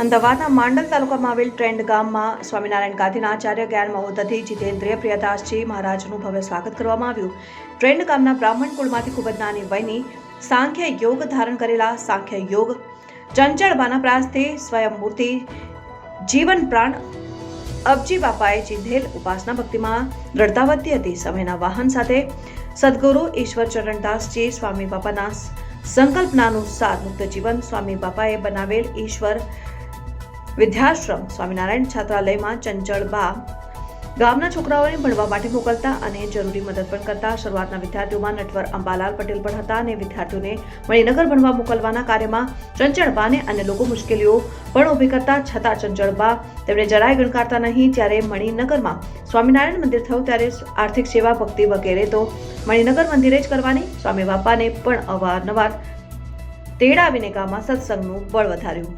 અમદાવાદના માંડલ તાલુકામાં આવેલ ટ્રેન્ડ ગામમાં સ્વામિનારાયણ ગાંધીના આચાર્ય જ્ઞાન મહોદધિ જીતેન્દ્રિય પ્રિયદાસજી મહારાજનું ભવ્ય સ્વાગત કરવામાં આવ્યું. ટ્રેન્ડ ગામના બ્રાહ્મણ કુળમાંથી ખૂબ જ નાની વયની સાંખ્ય યોગ ધારણ કરેલા સાંખ્ય યોગ ચંચળ બાનાપ્રાસથી સ્વયં મૂર્તિ જીવન પ્રાણ અબજી બાપાએ ચીંધેલ ઉપાસના ભક્તિમાં દ્રઢતા વધતી હતી. સમયના વાહન સાથે સદગુરુ ઈશ્વર ચરણદાસજી સ્વામી બાપાના સંકલ્પનાનુસાર મુક્ત જીવન સ્વામી બાપાએ બનાવેલ ઈશ્વર વિદ્યાશ્રમ સ્વામિનારાયણ છાત્રાલયમાં ચંચળબા ગામના છોકરાઓને ભણવા માટે મોકલતા અને જરૂરી મદદ પણ કરતા શરૂઆતના વિદ્યાર્થીઓમાં નટવર અંબાલાલ પટેલ પણ હતા અને વિદ્યાર્થીઓને મણિનગર ભણવા મોકલવાના કાર્યમાં ચંચળબાને અને લોકો મુશ્કેલીઓ પણ ઊભી કરતા છતાં ચંચળબા તેમને જરાય ગણકારતા નહીં. ત્યારે મણિનગરમાં સ્વામિનારાયણ મંદિર થયું ત્યારે આર્થિક સેવા, ભક્તિ વગેરે તો મણિનગર મંદિરે જ કરવાની. સ્વામી બાપાને પણ અવારનવાર તેડાવીને ગામમાં સત્સંગનું બળ વધાર્યું.